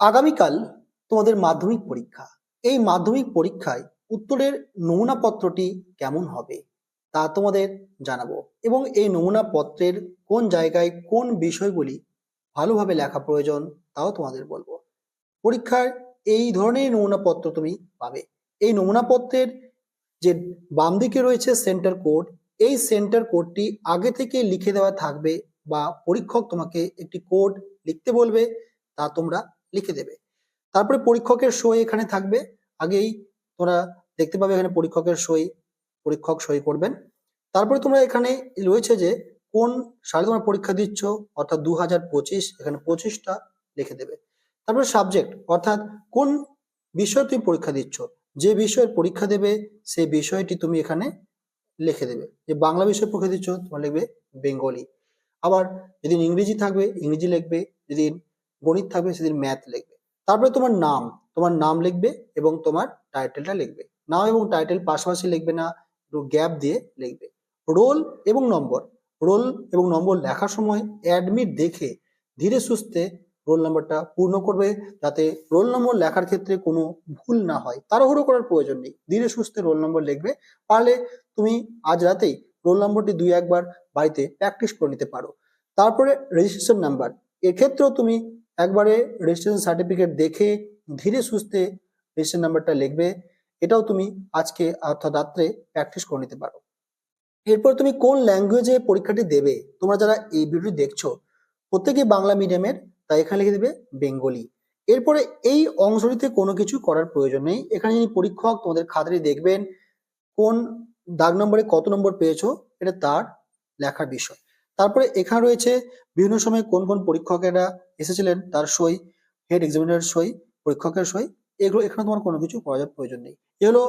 আগামীকাল তোমাদের মাধ্যমিক পরীক্ষা। এই মাধ্যমিক পরীক্ষায় উত্তরের নমুনাপত্রটি কেমন হবে তা তোমাদের জানাব এবং এই নমুনাপত্রের কোন জায়গায় কোন বিষয়গুলি ভালোভাবে লেখা প্রয়োজন তাও তোমাদের বলব। পরীক্ষার এই ধরনের নমুনাপত্র তুমি পাবে। এই নমুনাপত্রের যে বাম দিকে রয়েছে সেন্টার কোড, এই সেন্টার কোডটি আগে থেকে লিখে দেওয়া থাকবে বা পরীক্ষক তোমাকে একটি কোড লিখতে বলবে তা তোমরা লিখে দেবে। তারপরে পরীক্ষকের সই এখানে থাকবে। আগেই তোমরা দেখতে পাবে এখানে পরীক্ষকের সই, পরীক্ষক সই করবেন। তারপরে তোমরা এখানে রয়েছে যে কোন সালে তোমরা পরীক্ষা দিচ্ছ, অর্থাৎ দু হাজার পঁচিশ, এখানে পঁচিশটা লিখে দেবে। তারপরে সাবজেক্ট অর্থাৎ কোন বিষয় তুমি পরীক্ষা দিচ্ছ, যে বিষয়ের পরীক্ষা দেবে, সেই বিষয়টি তুমি এখানে লিখে দেবে। যে বাংলা বিষয় পরীক্ষা দিচ্ছ, তোমার লিখবে বেঙ্গলি। আবার যেদিন ইংরেজি থাকবে, ইংরেজি লিখবে যেদিন গণিত থাকবে, সেদিন ম্যাথ লিখবে। তারপরে তোমার নাম তোমার নাম লিখবে এবং তোমার টাইটেলটা লিখবে। নাম এবং টাইটেল পাশাপাশি লিখবে না গ্যাপ দিয়ে লিখবে। রোল এবং নম্বর রোল এবং নম্বর লেখার সময় অ্যাডমিট দেখে ধীরে সুস্থে রোল নম্বরটা পূর্ণ করবে, যাতে রোল নম্বর লেখার ক্ষেত্রে কোনো ভুল না হয়। তাড়াহুড়ো করার প্রয়োজন নেই। ধীরে সুস্থে রোল নম্বর লিখবে, পারলে তুমি আজ রাতেই রোল নম্বরটি দুই একবার বাড়িতে প্র্যাকটিস করে নিতে পারো। তারপরে রেজিস্ট্রেশন নাম্বার এক্ষেত্রেও তুমি একবারে রেজিস্ট্রেশন সার্টিফিকেট দেখে ধীরে সুস্থে রেজিস্ট্রেশন নাম্বারটা লিখবে, এটাও তুমি আজকে অর্থাৎ রাত্রে প্র্যাকটিস করে নিতে পারো। এরপর তুমি কোন ল্যাঙ্গুয়েজে পরীক্ষাটি দেবে? তোমরা যারা এই ভিডিও দেখছ প্রত্যেকেই বাংলা মিডিয়ামের তাই এখানে লিখে দেবে বেঙ্গলি। এরপরে এই অংশটিতে কোনো কিছু করার প্রয়োজন নেই। এখানে যিনি পরীক্ষক, তোমাদের খাতাটি দেখবেন, কোন দাগ নম্বরে কত নম্বর পেয়েছ, এটা তার লেখার বিষয়। তারপরে এখানে রয়েছে বিভিন্ন সময় কোন কোন পরীক্ষকেরা এসেছিলেন তার সই হেড এক্সামিনার সই, পরীক্ষকের সই, এগুলো এখানে তোমার কোনো কিছু করার প্রয়োজন নেই। এ হলো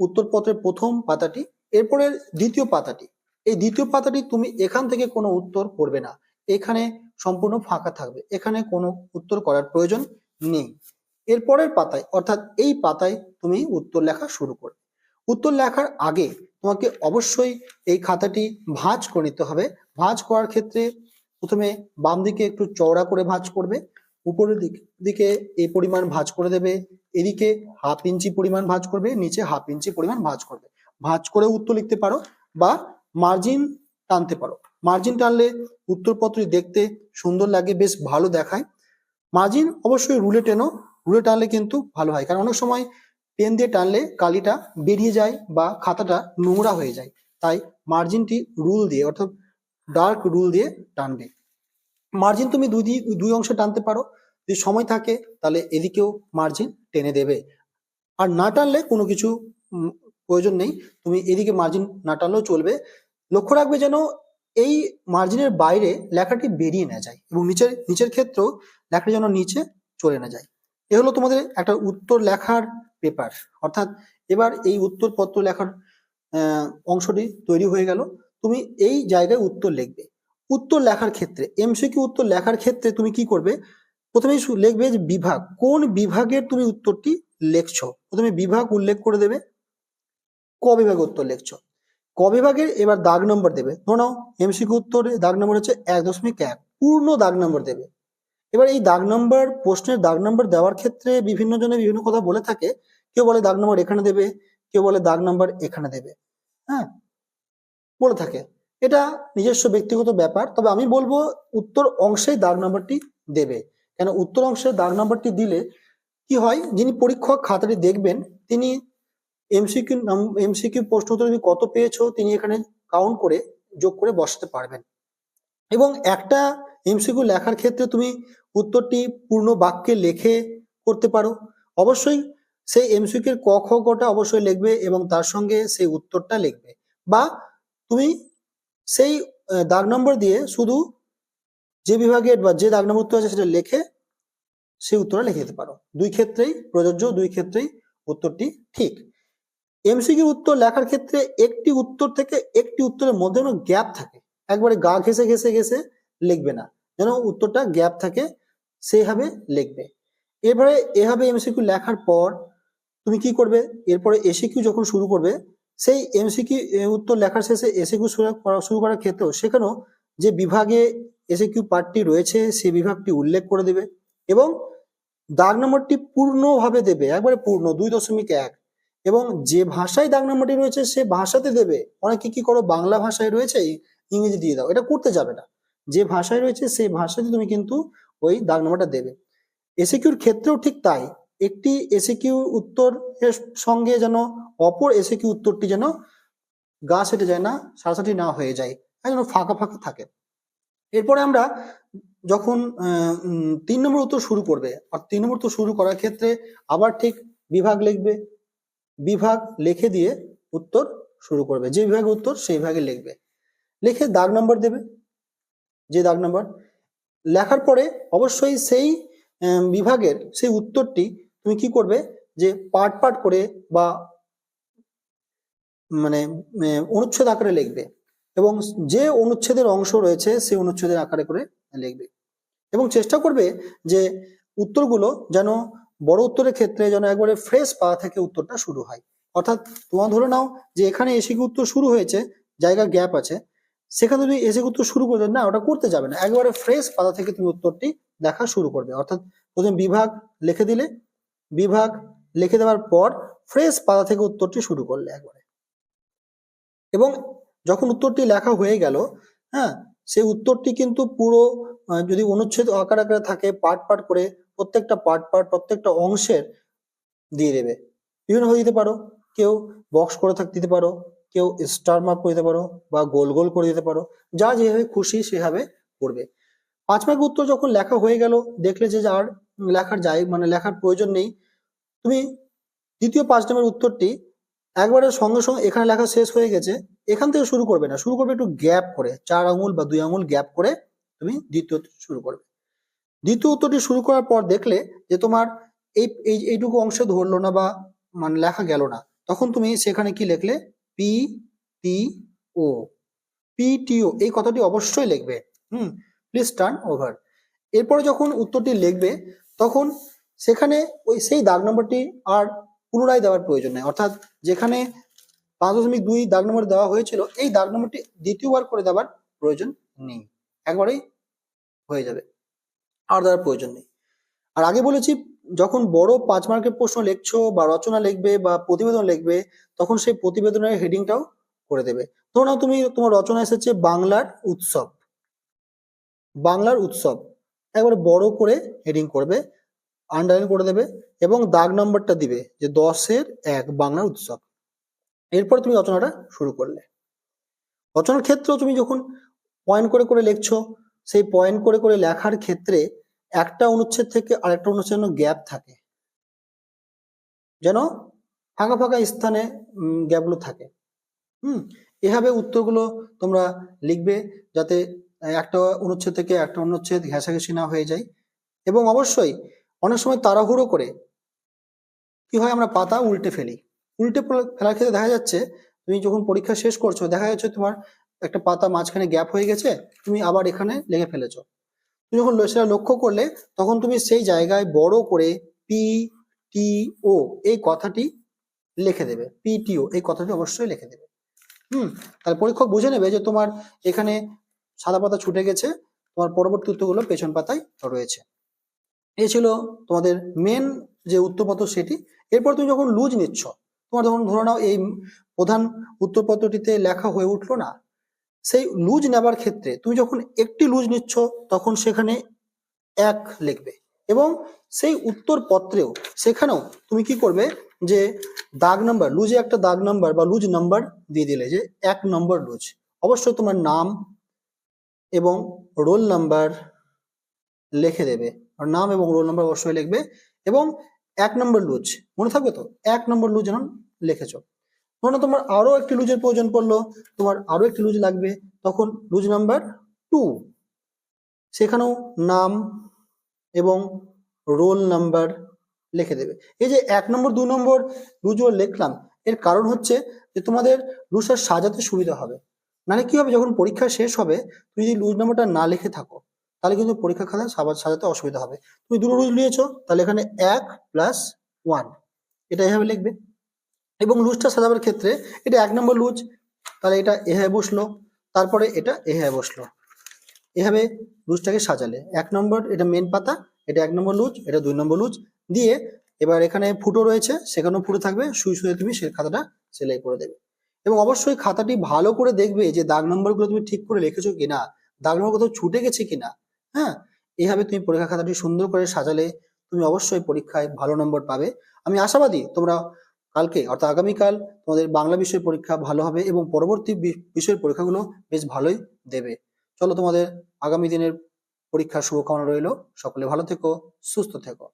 উত্তরপত্রের প্রথম পাতাটি এরপরে দ্বিতীয় পাতাটি। এই দ্বিতীয় পাতাটি তুমি এখান থেকে কোনো উত্তর করবে না। এখানে সম্পূর্ণ ফাঁকা থাকবে। এখানে কোনো উত্তর করার প্রয়োজন নেই। এরপরের পাতায়, অর্থাৎ এই পাতায় তুমি উত্তর লেখা শুরু করবে। উত্তর লেখার আগে তোমাকে অবশ্যই এই খাতাটি ভাঁজ করে নিতে হবে। ভাঁজ করার ক্ষেত্রে প্রথমে বাম দিকে একটু চওড়া করে ভাঁজ করবে, উপরের দিক, দিকে এই পরিমাণ ভাঁজ করে দেবে, এদিকে হাফ ইঞ্চি পরিমাণ ভাঁজ করবে, নিচে হাফ ইঞ্চি পরিমাণ ভাঁজ করবে। ভাঁজ করে উত্তর লিখতে পারো বা মার্জিন টানতে পারো। মার্জিন টানলে উত্তরপত্রটি দেখতে সুন্দর লাগে, বেশ ভালো দেখায়। মার্জিন অবশ্যই রুলে টেনো রুলে টানলে কিন্তু ভালো হয়। কারণ অনেক সময় পেন দিয়ে টানলে কালিটা বেরিয়ে যায় বা খাতাটা নোংরা হয়ে যায়। তাই মার্জিনটি রুল দিয়ে, অর্থাৎ ডার্ক রুল দিয়ে টানবে। মার্জিন তুমি দুই দুই অংশে টানতে পারো। যদি সময় থাকে, তাহলে এদিকেও মার্জিন টেনে দেবে। আর না টানলে কোনো কিছু প্রয়োজন নেই। তুমি এদিকে মার্জিন না টানলেও চলবে। লক্ষ্য রাখবে যেন এই মার্জিনের বাইরে লেখাটি বেরিয়ে না যায় এবং নিচের নিচের ক্ষেত্রেও লেখাটি যেন নিচে চলে না যায়। এ হলো তোমাদের একটা উত্তর লেখার পেপার অর্থাৎ এবার এই উত্তরপত্র লেখার অংশটি তৈরি হয়ে গেল। তুমি এই জায়গায় উত্তর লিখবে। উত্তর লেখার ক্ষেত্রে এমসিকিউ উত্তর লেখার ক্ষেত্রে তুমি কি করবে? প্রথমে লিখবে যে বিভাগ। কোন বিভাগের তুমি উত্তরটি লিখছো? প্রথমে বিভাগ উল্লেখ করে দেবে। ক বিভাগে উত্তর লিখছো? ক বিভাগের এবার দাগ নম্বর দেবে। ধরো নাও এমসিকিউ উত্তরে দাগ নম্বর হচ্ছে এক দশমিক এক। পূর্ণ দাগ নম্বর দেবে। এবার এই দাগ নম্বর, প্রশ্নের দাগ নম্বর দেওয়ার ক্ষেত্রে বিভিন্ন জনে বিভিন্ন কথা বলে থাকে। কেউ বলে দাগ নম্বর এখানে দেবে, কেউ বলে দাগ নম্বর এখানে দেবে। হ্যাঁ? বলে থাকে। এটা নিজস্ব ব্যক্তিগত ব্যাপার, তবে আমি বলব উত্তর অংশেই দাগ নাম্বারটি দেবে। কেন উত্তর অংশে দাগ নাম্বারটি দিলে কি হয়? যিনি পরীক্ষক খাতাটি দেখবেন, তিনি এমসিকিউ এমসিকিউ প্রশ্ন উত্তর তুমি কত পেয়েছ, তিনি এখানে কাউন্ট করে, যোগ করে বসাতে পারবেন। এবং একটা এমসিকিউ লেখার ক্ষেত্রে তুমি উত্তরটি পূর্ণ বাক্যে লেখে করতে পারো। অবশ্যই সেই এমসিকিউ এর ক, খ কটা অবশ্যই লিখবে এবং তার সঙ্গে সেই উত্তরটা লিখবে। বা তুমি সেই দাগ নম্বর দিয়ে শুধু যে বিভাগের বা যে দাগ নম্বর উত্তর আছে সেটা লিখে সেই উত্তরটা লিখে দিতে পারো। দুই ক্ষেত্রেই প্রযোজ্য, দুই ক্ষেত্রেই উত্তরটি ঠিক। এমসিকিউ উত্তর লেখার ক্ষেত্রে একটি উত্তর থেকে একটি উত্তরের মধ্যে কোনো গ্যাপ থাকে। একবারে গা ঘেসে ঘেসে ঘেসে লিখবে না। যেন উত্তরটা গ্যাপ থাকে, সেইভাবে লিখবে। এবারে এভাবে এমসিকিউ লেখার পর তুমি কি করবে? এরপরে এসিকিউ যখন শুরু করবে সেই এমসিকিউ উত্তর লেখার শেষে এসিকিউ শুরু করা, শুরু করার ক্ষেত্রেও সেখানেও যে বিভাগে এসিকিউ পার্টটি রয়েছে সেই বিভাগটি উল্লেখ করে দেবে এবং দাগ নম্বরটি পূর্ণভাবে দেবে, একবারে পূর্ণ, দুই দশমিক এক এবং যে ভাষায় দাগ নম্বরটি রয়েছে, সে ভাষাতে দেবে। অনেকে কি করো, বাংলা ভাষায় রয়েছে, ইংরেজি দিয়ে দাও, এটা করতে যাবে না। যে ভাষায় রয়েছে সেই ভাষাতে তুমি কিন্তু ওই দাগ নম্বরটা দেবে। এসিকিউর ক্ষেত্রেও ঠিক তাই। একটি এসিকিউ উত্তর সঙ্গে যেন অপর এসিকিউ উত্তরটি যেন গা সেটে যায় না সারাসাটি না হয়ে যায় যেন ফাঁকা ফাঁকা থাকে। এরপরে আমরা যখন তিন নম্বর উত্তর শুরু করবে, আর তিন নম্বর উত্তর শুরু করার ক্ষেত্রে আবার ঠিক বিভাগ লিখবে, বিভাগ লিখে দিয়ে উত্তর শুরু করবে। যে বিভাগে উত্তর সেই বিভাগে লিখবে। লিখে দাগ নম্বর দেবে, যে দাগ নম্বর। লেখার পরে অবশ্যই সেই বিভাগের সেই উত্তরটি তুমি কি করবে? যে পার্ট পার্ট করে বা মানে অনুচ্ছেদ আকারে লিখবে এবং যে অনুচ্ছেদের অংশ রয়েছে সেই অনুচ্ছেদের আকারে করে লিখবে এবং চেষ্টা করবে যে উত্তরগুলো যেন বড় উত্তরের ক্ষেত্রে যেন একবারে ফ্রেশ পা থেকে উত্তরটা শুরু হয়। অর্থাৎ তোমার ধরে নাও যে এখানে এসে কি উত্তর শুরু হয়েছে জায়গা গ্যাপ আছে, সেখানে তুমি এসে উত্তর শুরু করবে, না, ওটা করতে যাবে না। একবারে ফ্রেশ পাতা থেকে তুমি উত্তরটি দেখা শুরু করবে। অর্থাৎ প্রথমে বিভাগ লিখে দিলে বিভাগ লিখে দেওয়ার পর ফ্রেশ পাতা থেকে উত্তরটি শুরু করলে একবারে। এবং যখন উত্তরটি লেখা হয়ে গেল হ্যাঁ সেই উত্তরটি কিন্তু পুরো যদি অনুচ্ছেদ আকার আকারে থাকে, পার্ট পার্ট করে প্রত্যেকটা পার্ট পার্ট, প্রত্যেকটা অংশের দিয়ে দেবে। বিভিন্নভাবে দিতে পারো। কেউ বক্স করে থাকতে দিতে পারো। কেউ স্টার মার্ক করে দিতে পারো বা গোল গোল করে দিতে পারো। যা যেভাবে খুশি সেভাবে করবে। পাঁচ মার্কের উত্তর যখন লেখা হয়ে গেল, দেখলে যে আর লেখার যাই মানে লেখার প্রয়োজন নেই তুমি দ্বিতীয় পাঁচ নম্বরের উত্তরটি একবারে সঙ্গে সঙ্গে এখানে লেখা শেষ হয়ে গেছে, এখান থেকে শুরু করবে না, শুরু করবে একটু গ্যাপ করে, চার আঙুল বা দুই আঙুল গ্যাপ করে তুমি দ্বিতীয় শুরু করবে। দ্বিতীয় উত্তরটি শুরু করার পর দেখলে যে তোমার এই এই, এইটুকু অংশে ধরলো না বা মানে লেখা গেল না, তখন তুমি সেখানে কি লিখলে? পি টি ও। পিটিও এই কথাটি অবশ্যই লিখবে। হুম প্লিজ টার্ন ওভার এরপরে যখন উত্তরটি লিখবে, তখন সেখানে ওই সেই দাগ নম্বরটি আর পুনরায় দেওয়ার প্রয়োজন নেই। অর্থাৎ যেখানে পাঁচ দশমিক দুই দাগ নম্বর দেওয়া হয়েছিল, এই দাগ নম্বরটি দ্বিতীয়বার করে দেওয়ার প্রয়োজন নেই। একবারেই হয়ে যাবে, আর দেওয়ার প্রয়োজন নেই। আর আগে বলেছি, যখন বড় পাঁচ মার্কের প্রশ্ন লিখছো বা রচনা লিখবে বা প্রতিবেদন লিখবে, তখন সেই প্রতিবেদনের হেডিংটাও করে দেবে। ধরো নাও তুমি, তোমার রচনা এসেছে বাংলার উৎসব। বাংলার উৎসব। একবারে বড় করে হেডিং করবে। আন্ডারলাইন করে দেবে এবং দাগ নম্বরটা দিবে যে দশের এক বাংলার উৎসব। এরপর তুমি রচনাটা শুরু করলে। রচনার ক্ষেত্রেও তুমি যখন পয়েন্ট করে করে লিখছো, সেই পয়েন্ট করে করে লেখার ক্ষেত্রে একটা অনুচ্ছেদ থেকে আরেকটা অনুচ্ছেদ গ্যাপ থাকে। যেন ফাঁকা ফাঁকা স্থানে গ্যাপগুলো থাকে। হুম? এভাবে উত্তরগুলো তোমরা লিখবে যাতে একটা অনুচ্ছেদ থেকে একটা অনুচ্ছেদ ঘেঁষাঘেঁষি না হয়ে যায়। এবং অবশ্যই অনেক সময় তাড়াহুড়ো করে কি হয় আমরা পাতা উল্টে ফেলি। উল্টে ফেলা- ফেলার ক্ষেত্রে দেখা যাচ্ছে তুমি যখন পরীক্ষা শেষ করছ, দেখা যাচ্ছে তোমার একটা পাতা মাঝখানে গ্যাপ হয়ে গেছে, তুমি আবার এখানে লেগে ফেলেছো। তুমি যখন সেটা লক্ষ্য করলে, তখন তুমি সেই জায়গায় বড় করে পি টি ও এই কথাটি লিখে দেবে। পিটিও এই কথাটি অবশ্যই লিখে দেবে। হুম, তাহলে পরীক্ষক বুঝে নেবে যে তোমার এখানে সাদা পাতা ছুটে গেছে, তোমার পরবর্তী উত্তরগুলো পেছন পাতায় রয়েছে। এই ছিল তোমাদের মেন যে উত্তরপত্র সেটি। এরপর তুমি যখন লুজ নিচ্ছ, তোমার যখন ধরে নাও এই প্রধান উত্তরপত্রটিতে লেখা হয়ে উঠল না, সেই লুজ নেবার ক্ষেত্রে তুমি যখন একটি লুজ নিচ্ছ, তখন সেখানে এক লিখবে এবং সেই উত্তরপত্রেও সেখানেও তুমি কি করবে যে দাগ নাম্বার লুজে একটা দাগ নাম্বার বা লুজ নাম্বার দিয়ে দিলে যে এক নম্বর লুজ। অবশ্যই তোমার নাম এবং রোল নাম্বার লিখে দেবে। আর নাম এবং রোল নাম্বার অবশ্যই লিখবে এবং এক নম্বর লুজ, মনে থাকবে তো? এক নম্বর লুজ যেন লিখেছো। ধরো তোমার আরও একটি লুজের প্রয়োজন পড়ল, তোমার আরও একটি লুজ লাগবে, তখন লুজ নাম্বার টু সেখানেও নাম এবং রোল নাম্বার লিখে দেবে। এই যে এক নম্বর দু নম্বর লুজও লিখলাম, এর কারণ হচ্ছে যে তোমাদের লুজটা সাজাতে সুবিধা হবে। নাহলে কি হবে? যখন পরীক্ষা শেষ হবে, তুমি যদি লুজ নাম্বারটা না লিখে থাকো তাহলে কিন্তু পরীক্ষা খাতায় সাজা- সাজাতে অসুবিধা হবে। তুমি দুটো লুজ নিয়েছো, তাহলে এখানে এক প্লাস ওয়ান এটা এভাবে লিখবে। এবং লুজটা সাজাবার ক্ষেত্রে এটা এক নম্বর লুজ, তাহলে এটা এভাবে বসল, তারপরে এটা এভাবে বসল। এভাবে লুজটাকে সাজালে। এক নম্বর, এটা মেন পাতা, এটা এক নম্বর লুজ, এটা দুই নম্বর লুজ, দিয়ে এবার এখানে ফুটো রয়েছে, সেখানেও ফুটো থাকবে, শুয়ে শুয়ে তুমি সে খাতাটা সেলাই করে দেবে। এবং অবশ্যই খাতাটি ভালো করে দেখবে যে দাগ নম্বরগুলো তুমি ঠিক করে লিখেছো কিনা, দাগ নম্বর কোথাও ছুটে গেছে কিনা। হ্যাঁ? এইভাবে তুমি পরীক্ষা খাতাটি সুন্দর করে সাজালে তুমি অবশ্যই পরীক্ষায় ভালো নম্বর পাবে। আমি আশাবাদী তোমরা কালকে, অর্থাৎ আগামীকাল, তোমাদের বাংলা বিষয় পরীক্ষা ভালো হবে এবং পরবর্তী বিষয়ের পরীক্ষাগুলো বেশ ভালোই দেবে। চলো তোমাদের আগামী দিনের পরীক্ষার শুভকামনা রইল। সকলে ভালো থেকো, সুস্থ থেকো।